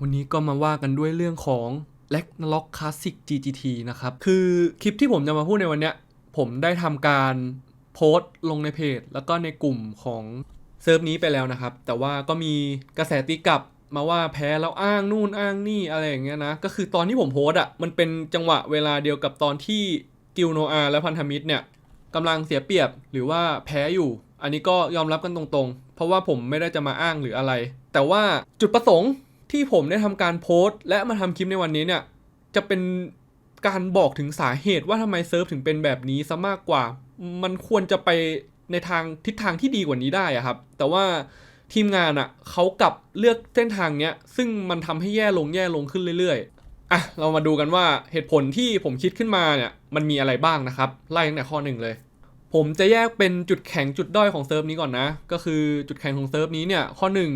วันนี้ก็มาว่ากันด้วยเรื่องของ l e g n a r o k Classic GGT นะครับ คือคลิปที่ผมจะมาพูดในวันเนี้ย ผมได้ทำการโพสต์ลงในเพจ แล้วก็ในกลุ่มของเซิร์ฟนี้ไปแล้วนะครับ แต่ว่าก็มีกระแสตีกลับมาว่าแพ้แล้วอ้างนู่นอ้างนี่อะไรอย่างเงี้ยนะ ก็คือตอนที่ผมโพสต์อะ มันเป็นจังหวะเวลาเดียวกับตอนที่กิลโนอาและพันธมิตรเนี่ยกำลังเสียเปรียบหรือว่าแพ้อยู่ อันนี้ก็ยอมรับกันตรงๆ เพราะว่าผมไม่ได้จะมาอ้างหรืออะไร แต่ว่าจุดประสงค์ ที่ผมได้ทำการโพสต์ และมาทำคลิปในวันนี้เนี่ย จะเป็นการบอกถึงสาเหตุว่าทำไมเซิร์ฟถึงเป็นแบบนี้ซะมากกว่า มันควรจะไปในทางทิศทางที่ดีกว่านี้ได้อะครับ แต่ว่าทีมงานอะเขากลับเลือกเส้นทางเนี้ย ซึ่งมันทำให้แย่ลงแย่ลงขึ้นเรื่อยๆ อะ เรามาดูกันว่าเหตุผลที่ผมคิดขึ้นมาเนี่ย มันมีอะไรบ้างนะครับ ไล่ตั้งแต่ข้อหนึ่งเลย ผมจะแยกเป็นจุดแข็งจุดด้อยของเซิร์ฟนี้ก่อนนะ ก็คือจุดแข็งของเซิร์ฟนี้เนี่ย ข้อหนึ่ง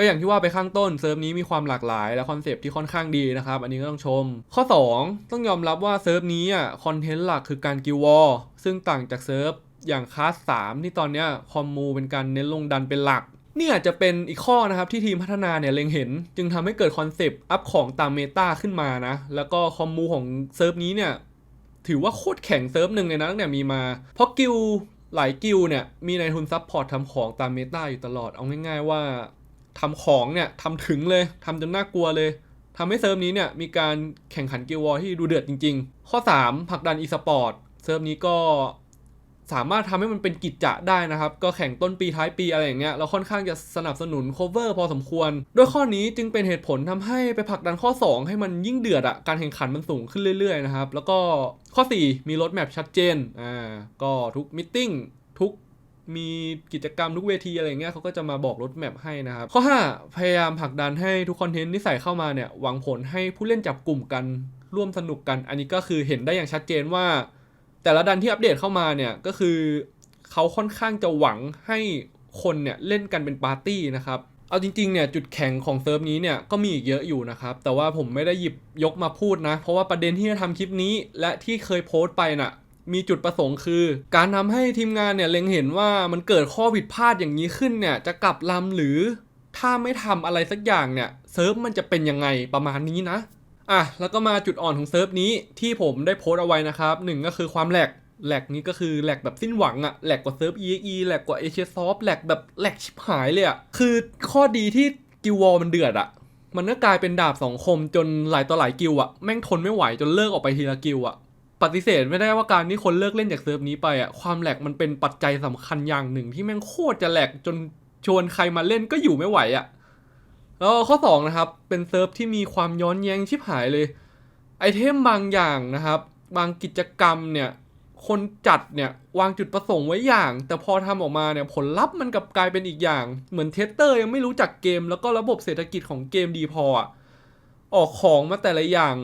ก็อย่างที่ว่าไปข้างต้นเซิร์ฟนี้มีความหลากหลายและคอนเซปต์ที่ค่อนข้างดีนะครับอันนี้ก็ต้องชม ข้อ 2 ต้องยอมรับว่าเซิร์ฟนี้อะคอนเทนต์หลักคือการกิลวอลซึ่งต่างจากเซิร์ฟอย่างคลาส3ที่ตอนเนี้ยคอมมูเป็นการเน้นลงดันเป็นหลักนี่อาจจะเป็นอีกข้อนะครับที่ทีมพัฒนาเนี่ยเล็งเห็น จึงทำให้เกิดคอนเซปต์อัพของตามเมตาขึ้นมานะ แล้วก็คอมมูของเซิร์ฟนี้เนี่ยถือว่าโคตรแข็งเซิร์ฟหนึ่งเลยนะตั้งแต่มีมา เพราะกิลหลายกิลเนี่ยมีในายทุนซัพพอร์ตทำของตามเมตาอยู่ตลอด เอาง่ายๆว่า ทำของเนี่ยทำถึงเลยทำจนน่ากลัวเลยทำให้เซิร์ฟนี้เนี่ยมีการแข่งขันกิลวอร์ที่ดูเดือดจริง ๆ ข้อ 3ผลักดันอีสปอร์ตเซิร์ฟนี้ก็สามารถทำให้มันเป็นกิจจะได้นะครับ ก็แข่งต้นปีท้ายปีอะไรอย่างเงี้ยแล้วค่อนข้างจะสนับสนุนโคเวอร์พอสมควร ด้วยข้อนี้จึงเป็นเหตุผลทำให้ไปผลักดันข้อ 2 ให้มันยิ่งเดือดอะการแข่งขันมันสูงขึ้นเรื่อยๆนะครับ แล้วก็ข้อ 4 มีรถแมพชัดเจนอ่าก็ทุกมิทติ้งทุก มีกิจกรรมทุกเวทีอะไรเงี้ยเขาก็จะมาบอกรถแมพให้นะครับ ข้อ 5 พยายามผลักดันให้ทุกคอนเทนต์ที่ใส่เข้ามาเนี่ยหวังผลให้ผู้เล่นจับกลุ่มกันร่วมสนุกกัน อันนี้ก็คือเห็นได้อย่างชัดเจนว่า แต่ละดันที่อัปเดตเข้ามาเนี่ยก็คือเขาค่อนข้างจะหวังให้คนเนี่ยเล่นกันเป็นปาร์ตี้นะครับเอาจริงๆเนี่ยจุดแข็งของเซิร์ฟนี้เนี่ยก็มีอีกเยอะอยู่นะครับ แต่ว่าผมไม่ได้หยิบยกมาพูดนะ เพราะว่าประเด็นที่จะทำคลิปนี้ และที่เคยโพสต์ไปน่ะ มีจุดประสงค์คือ การทำให้ทีมงานเนี่ยเล็งเห็นว่ามันเกิดข้อผิดพลาดอย่างนี้ขึ้นเนี่ยจะกลับลำหรือถ้าไม่ทำอะไรสักอย่างเนี่ยเซิร์ฟมันจะเป็นยังไงประมาณนี้นะอะแล้วก็มาจุดอ่อนของเซิร์ฟนี้ที่ผมได้โพสต์เอาไว้นะครับหนึ่งก็คือความแหลกแหลกนี้ก็คือแหลกแบบสิ้นหวังอะแหลกกว่าเซิร์ฟ EXE แหลกกว่า a อ s o f t แหลกแบบแหลกชิบหายเลยอะคือข้อดีที่กิลวอลมันเดือดอะมันก็กลายเป็นดาบสองคมจนหลายต่อหลายกิลอะแม่งทนไม่ไหวจนเลิกออกไปทีละกิลอะ ปฏิเสธไม่ได้ว่าการที่คนเลิกเล่นจากเซิร์ฟนี้ไปอะความแหลกมันเป็นปัจจัยสำคัญอย่างหนึ่ง ที่แม่งโคตรจะแหลกจนชวนใครมาเล่นก็อยู่ไม่ไหวอะแล้วข้อสองนะครับเป็นเซิร์ฟที่มีความย้อนแย้งชิบหายเลย ไอเทมบางอย่างนะครับ บางกิจกรรมเนี่ยคนจัดเนี่ยวางจุดประสงค์ไว้อย่าง แต่พอทำออกมาเนี่ยผลลัพธ์มันกลับกลายเป็นอีกอย่าง เหมือนเทสเตอร์ยังไม่รู้จักเกม แล้วก็ระบบเศรษฐกิจของเกมดีพออะออกของมาแต่ละอย่าง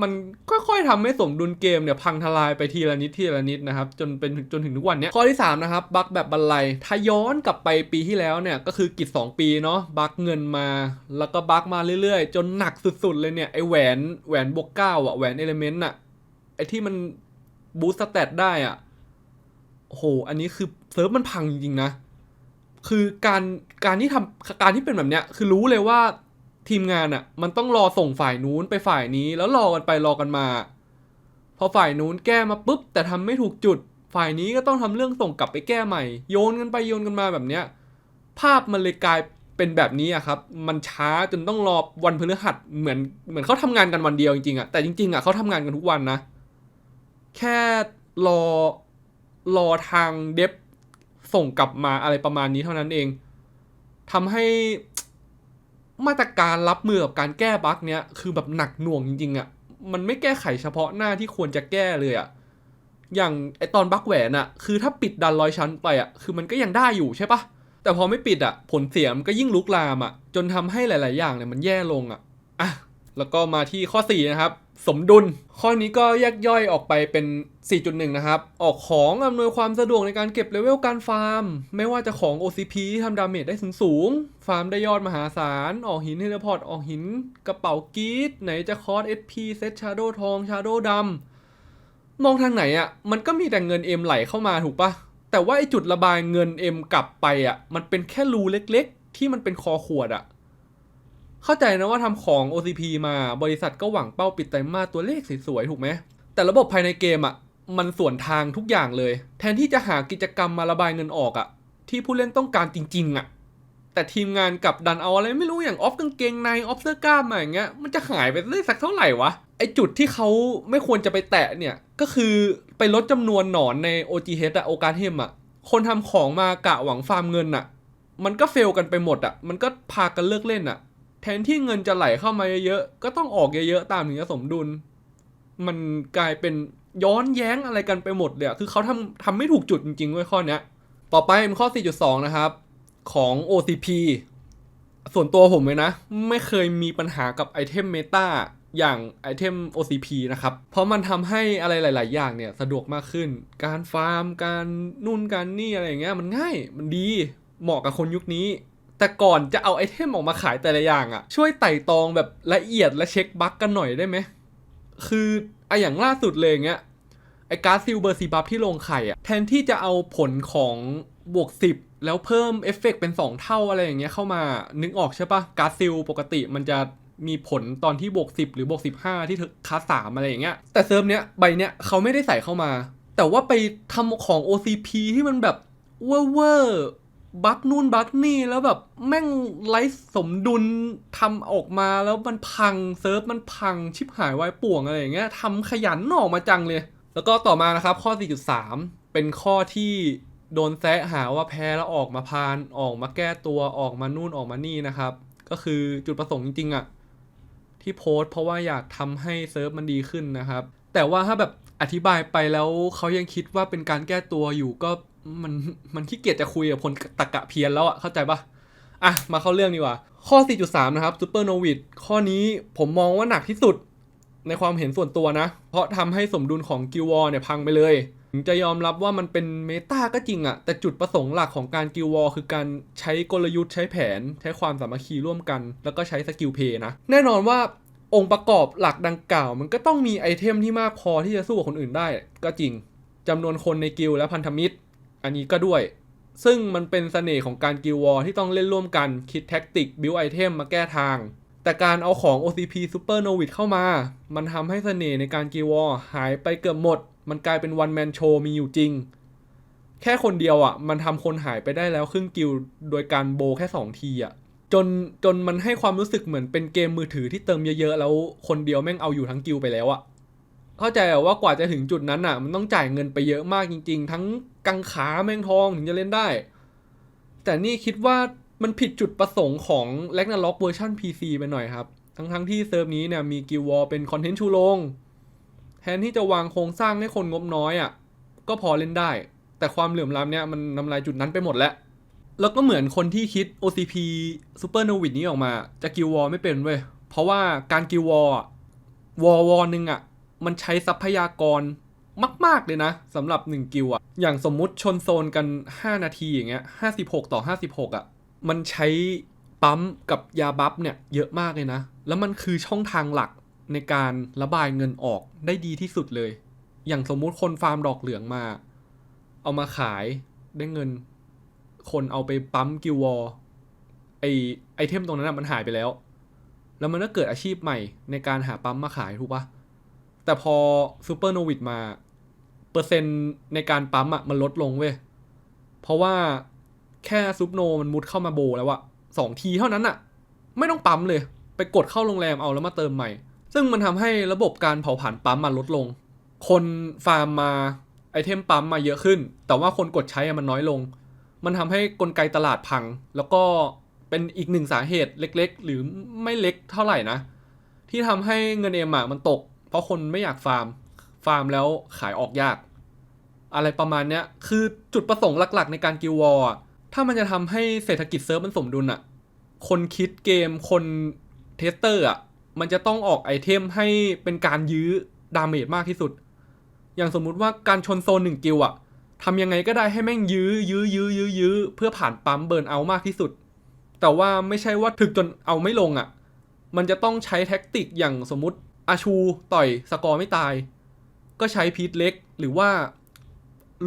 มันค่อยๆทำให้สมดุลเกมเนี่ยพังทลายไปทีละนิดทีละนิดนะครับจนเป็นจนถึงทุกวันเนี้ยข้อที่ 3 นะครับบั๊กแบบบันไลถ้าย้อนกลับไปปีที่แล้วเนี่ยก็คือกิจ2 ปีเนาะบั๊กเงินมา แล้วก็บั๊กมาเรื่อยๆ จนหนักสุดๆเลยเนี่ยไอแหวนแหวนบวกเก้าอะแหวนเอลิเมนต์อะไอที่มันบูสต์สเตตได้อะโอ้โหอันนี้คือเซิร์ฟมันพังจริงๆนะคือการการที่ทำการที่เป็นแบบเนี้ยคือรู้เลยว่า ทีมงานอะ่ะ มันต้องรอส่งฝ่ายนู้นไปฝ่ายนี้แล้วรอกันไปรอกันมา พอฝ่ายนู้นแก้มาปุ๊บ แต่ทำไม่ถูกจุด ฝ่ายนี้ก็ต้องทำเรื่องส่งกลับไปแก้ใหม่ โยนกันไปโยนกันมาแบบเนี้ย ภาพมันเลยกลายเป็นแบบนี้อะครับ มันช้าจนต้องรอวันพฤหัสเหมือนเหมือนเขาทำงานกันวันเดียวจริงๆอะแต่จริงๆอะเขาทำงานกันทุกวันนะ แค่รอรอทางเดฟส่งกลับมาอะไรประมาณนี้เท่านั้นเองทำให้ มาตรการรับมือกับการแก้บั๊กเนี้ยคือแบบหนักหน่วงจริงๆอะ่ะมันไม่แก้ไขเฉพาะหน้าที่ควรจะแก้เลยอะ่ะอย่างไอตอนบั๊กแหวนอะ่ะคือถ้าปิดดันร้อยชั้นไปอะ่ะคือมันก็ยังได้อยู่ใช่ปะแต่พอไม่ปิดอะ่ะผลเสียมก็ยิ่งลุกลามอะ่ะจนทำให้หลาย ๆ อย่างเนี่ยมันแย่ลงอะ่ะอะแล้วก็มาที่ข้อ4นะครับ สมดุล ข้อนี้ก็แยกย่อยออกไปเป็น 4.1 นะครับ ออกของอำนวยความสะดวกในการเก็บเลเวลการฟาร์ม ไม่ว่าจะของ OCP ที่ทำดาเมจได้สูงสูง ฟาร์มได้ยอดมหาศาล ออกหินเทเลพอร์ต ออกหินกระเป๋ากีดไหนจะคอส SP เซตชาโดทอง ชาโดดำ มองทางไหนอะ่ะ มันก็มีแต่เงินเอ็มไหลเข้ามาถูกปะ แต่ว่าไอจุดระบายเงินเอ็มกลับไปอะ่ะ มันเป็นแค่รูเล็ก ๆ ที่มันเป็นคอขวดอะ่ะ เข้าใจนะว่าทำของ OCP มาบริษัทก็หวังเป้าปิดไตรมาสตัวเลขสวยๆถูกไหม แต่ระบบภายในเกมอะ่ะมันส่วนทางทุกอย่างเลย แทนที่จะหากิจกรรมมาระบายเงินออกอะ่ะ ที่ผู้เล่นต้องการจริงๆอะ่ะ แต่ทีมงานกลับดันเอาอะไรไม่รู้อย่างออฟกางเกงในออฟเสื้อกล้ามอย่างเงี้ยมันจะหายไปได้สักเท่าไหร่วะไอจุดที่เขาไม่ควรจะไปแตะเนี่ยก็คือไปลดจำนวนหนอนใน OGH อะโอกาเทมอะคนทำของมากะหวังฟาร์มเงินอะมันก็เฟลกันไปหมดอะมันก็พากันเลิกเล่นอะ แทนที่เงินจะไหลเข้ามาเยอะๆ ก็ต้องออกเยอะๆ ตามถึงจะสมดุล มันกลายเป็นย้อนแย้งอะไรกันไปหมดเลยอะคือเขาทำทำไม่ถูกจุดจริงๆเว้ยข้อเนี้ย ต่อไปเป็นข้อ 4.2 นะครับ ของ OCP ส่วนตัวผมเลยนะ ไม่เคยมีปัญหากับไอเทมเมตาอย่างไอเทม OCP นะครับ เพราะมันทำให้อะไรหลาย ๆ อย่างเนี่ยสะดวกมากขึ้น การฟาร์ม การนู่นการนี่อะไรอย่างเงี้ยมันง่าย มันดี เหมาะกับคนยุคนี้ แต่ก่อนจะเอาไอเทมออกมาขายแต่ละอย่างอะ่ะช่วยไต่ตองแบบละเอียดและเช็คบั๊กกันหน่อยได้ไหม คือไออย่างล่าสุดเลยเงี้ยไอการ์ดซิลเบอร์ซีบัฟที่ลงไข่อะแทนที่จะเอาผลของบวก10แล้วเพิ่มเอฟเฟกต์เป็น 2 เท่าอะไรอย่างเงี้ยเข้ามานึกออกใช่ปะการ์ดซิลปกติมันจะมีผลตอนที่บวก10 หรือบวก15 ที่คาสสามอะไรอย่างเงี้ยแต่เซิร์ฟเนี้ยใบเนี้ยเขาไม่ได้ใส่เข้ามา แต่ว่าไปทำของ OCP ที่มันแบบเวอร์เวอร์ บักนู่นบักนี่แล้วแบบแม่งไร้สมดุลทำออกมาแล้วมันพังเซิร์ฟมันพังชิบหายวายป่วงอะไรอย่างเงี้ยทำขยันออกมาจังเลย แล้วก็ต่อมานะครับข้อ 4.3 เป็นข้อที่โดนแซะหาว่าแพ้แล้วออกมาพานออกมาแก้ตัวออกมานู่นออกมานี่นะครับ ก็คือจุดประสงค์จริงๆอะที่โพสต์เพราะว่าอยากทำให้เซิร์ฟมันดีขึ้นนะครับ แต่ว่าถ้าแบบอธิบายไปแล้วเขายังคิดว่าเป็นการแก้ตัวอยู่ก็ มันมันขี้เกียจจะคุยกับคนตะกะเพียนแล้วอะเข้าใจปะอะ มาเข้าเรื่องดีกว่า ข้อ 4.3 นะครับซูเปอร์โนวิดข้อนี้ผมมองว่าหนักที่สุดในความเห็นส่วนตัวนะ เพราะทำให้สมดุลของกิววอร์เนี่ยพังไปเลย ถึงจะยอมรับว่ามันเป็นเมตาก็จริงอะแต่จุดประสงค์หลักของการกิววอร์คือการใช้กลยุทธ์ใช้แผน ใช้ความสามัคคีร่วมกัน แล้วก็ใช้สกิลเพย์นะ แน่นอนว่าองค์ประกอบหลักดังกล่าว มันก็ต้องมีไอเทมที่มากพอที่จะสู้กับคนอื่นได้ก็จริงจำนวนคนในกิลและพันธมิตร อันนี้ก็ด้วย ซึ่งมันเป็นเสน่ห์ของการกิลวอร์ที่ต้องเล่นร่วมกันคิดแท็กติกบิวไอเทมมาแก้ทาง แต่การเอาของ OCP Super n o v i d เข้ามา มันทำให้เสน่ห์ในการกีวอร์หายไปเกือบหมด มันกลายเป็นวันแมนโชมีอยู่จริง แค่คนเดียวอะ่ะ มันทำคนหายไปได้แล้วครึ่งกิลโดยการโบแค่ 2 ทีอะ่ะจนจนมันให้ความรู้สึกเหมือนเป็นเกมมือถือที่เติมเยอะๆ แล้วคนเดียวแม่งเอาอยู่ทั้งกิลไปแล้วอะ่ะ เข้าใจอว่ากว่าจะถึงจุดนั้นอะ มันต้องจ่ายเงินไปเยอะมากจริง ๆ ทั้งกังขาแมงทองถึงจะเล่นได้ แต่นี่คิดว่ามันผิดจุดประสงค์ของ r a g n a r o k เวอร์ชัน PC ไปหน่อยครับ ทั้งๆที่เซิร์ฟนี้เนี่ยมีกิลวอลเป็นคอนเทนต์ชูโรงแทนที่จะวางโครงสร้างให้คนงบน้อยอะ่ะ ก็พอเล่นได้ แต่ความเหลื่อมล้ำเนี่ยมันนำลายจุดนั้นไปหมดแล้ว แล้วก็เหมือนคนที่คิด OCP Super n o v i d นี้ออกมา จะกิลวอลไม่เป็นเว้ยเพราะว่าการกิลวอลวอลวอลหนึ่งอะ มันใช้ทรัพยากรมาก ๆ เลยนะสำหรับ 1 กิลอะอย่างสมมุติชนโซนกัน 5 นาทีอย่างเงี้ย56 ต่อ 56อะมันใช้ปั๊มกับยาบัฟเนี่ยเยอะมากเลยนะ แล้วมันคือช่องทางหลักในการระบายเงินออกได้ดีที่สุดเลย อย่างสมมุติคนฟาร์มดอกเหลืองมา เอามาขายได้เงิน คนเอาไปปั๊มกิลวอลไอไอเทมตรงนั้นนะมันหายไปแล้ว แล้วมันก็เกิดอาชีพใหม่ในการหาปั๊มมาขายถูกปะ แต่พอซูเปอร์โนวิดมา เปอร์เซ็นต์ในการปั๊มอะมันลดลงเว้ย เพราะว่าแค่ซุปโนมันมุดเข้ามาโบแล้วอะสองทีเท่านั้นอะไม่ต้องปั๊มเลย ไปกดเข้าโรงแรมเอาแล้วมาเติมใหม่ ซึ่งมันทำให้ระบบการเผาผลาญปั๊มมันลดลง คนฟาร์มมาไอเทมปั๊มมาเยอะขึ้น แต่ว่าคนกดใช้มันน้อยลง มันทำให้กลไกตลาดพัง แล้วก็เป็นอีกหนึ่งสาเหตุเล็ก ๆ หรือไม่เล็กเท่าไหร่นะ ที่ทำให้เงินเอ็มอะมันตก เพราะคนไม่อยากฟาร์ม ฟาร์มแล้วขายออกยาก อะไรประมาณเนี้ย คือจุดประสงค์หลักๆ ในการกิลวอร์ถ้ามันจะทำให้เศรษฐกิจเซิร์ฟมันสมดุลอะคนคิดเกมคนเทสเตอร์อะมันจะต้องออกไอเทมให้เป็นการยื้อดาเมจมากที่สุด อย่างสมมุติว่าการชนโซนหนึ่งกิลอะทำยังไงก็ได้ให้แม่งยื้อ ยื้อ ยื้อ ยื้อยื้อเพื่อผ่านปั๊มเบิร์นเอามากที่สุด แต่ว่าไม่ใช่ว่าถึกจนเอาไม่ลงอะมันจะต้องใช้แท็กติกอย่างสมมติ อาชูต่อยสกอร์ไม่ตาย ก็ใช้พีทเล็กหรือว่า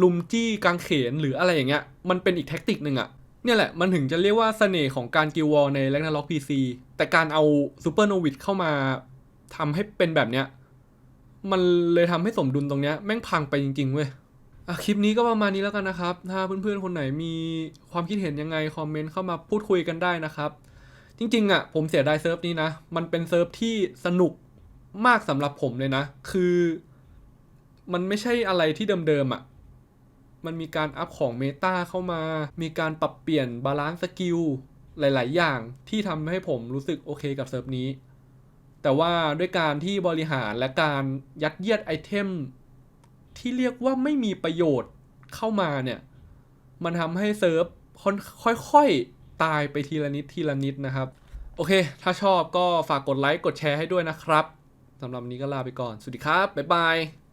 ลุมจี้กางเขนหรืออะไรอย่างเงี้ย มันเป็นอีกแท็กติกหนึ่งอะเนี่ยแหละมันถึงจะเรียกว่าเสน่ห์ของการกิลวอลใน r a g n a r o k PC แต่การเอาซูเปอร์โนวิดเข้ามาทำให้เป็นแบบเนี้ย มันเลยทำให้สมดุลตรงเนี้ยแม่งพังไปจริงๆเว้ยอะคลิปนี้ก็ประมาณนี้แล้วกันนะครับ ถ้าเพื่อนๆคนไหนมีความคิดเห็นยังไง คอมเมนต์เข้ามาพูดคุยกันได้นะครับ จริงๆอะผมเสียดายเซิร์ฟนี้นะ มันเป็นเซิร์ฟที่สนุก มากสำหรับผมเลยนะ คือมันไม่ใช่อะไรที่เดิมๆอะ มันมีการอัพของเมตาเข้ามา มีการปรับเปลี่ยนบาลานซ์สกิลหลายๆ อย่างที่ทำให้ผมรู้สึกโอเคกับเซิร์ฟนี้ แต่ว่าด้วยการที่บริหารและการยัดเยียดไอเทมที่เรียกว่าไม่มีประโยชน์เข้ามาเนี่ย มันทำให้เซิร์ฟค่อยๆ ตายไปทีละนิดทีละนิดนะครับ โอเค ถ้าชอบก็ฝากกดไลค์ กดแชร์ให้ด้วยนะครับ สำหรับวันนี้ก็ลาไปก่อน สวัสดีครับ บ๊ายบาย